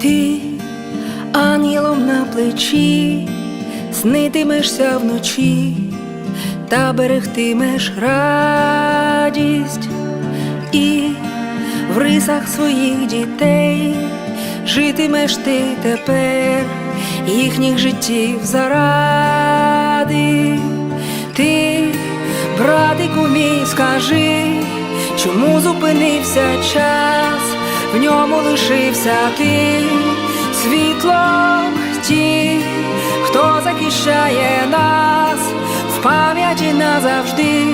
Ти ангелом на плечі, снитимешся вночі та берегтимеш радість і в рисах своїх дітей житимеш ти тепер їхніх життів заради. Ти, братику мій, скажи, чому зупинився час, в ньому лишився ти. Світлом ті, хто захищає нас? В пам'яті назавжди,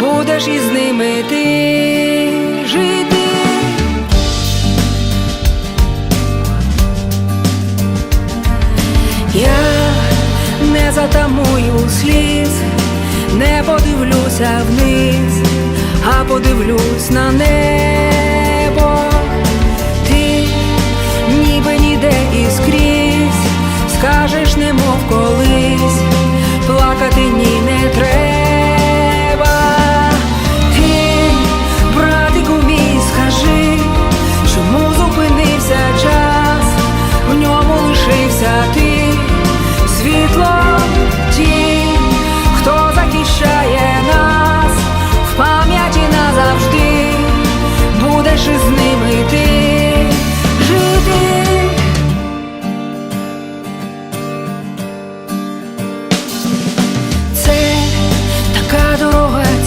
будеш із ними ти. Жити. Я не затамую сліз, не подивлюся вниз, а подивлюсь на небо.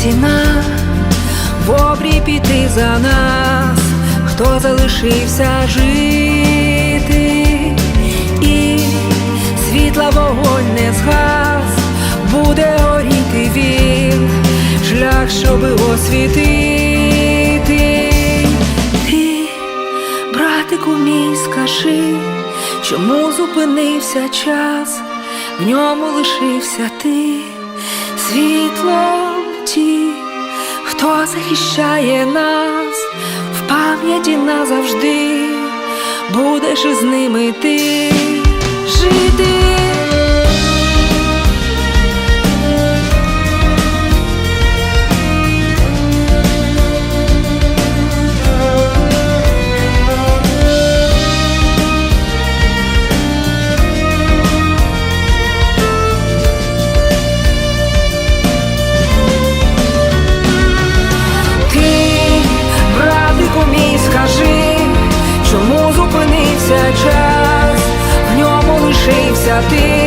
Ціна, в обрій піти за нас, хто залишився жити, і світла вогонь не згас, буде горіти він, шлях, щоби освітити. Ти, братику мій, скажи, чому зупинився час, в ньому лишився ти, світлом ті, хто захищає нас в пам'яті назавжди, будеш із ними ти жити. Чому зупинився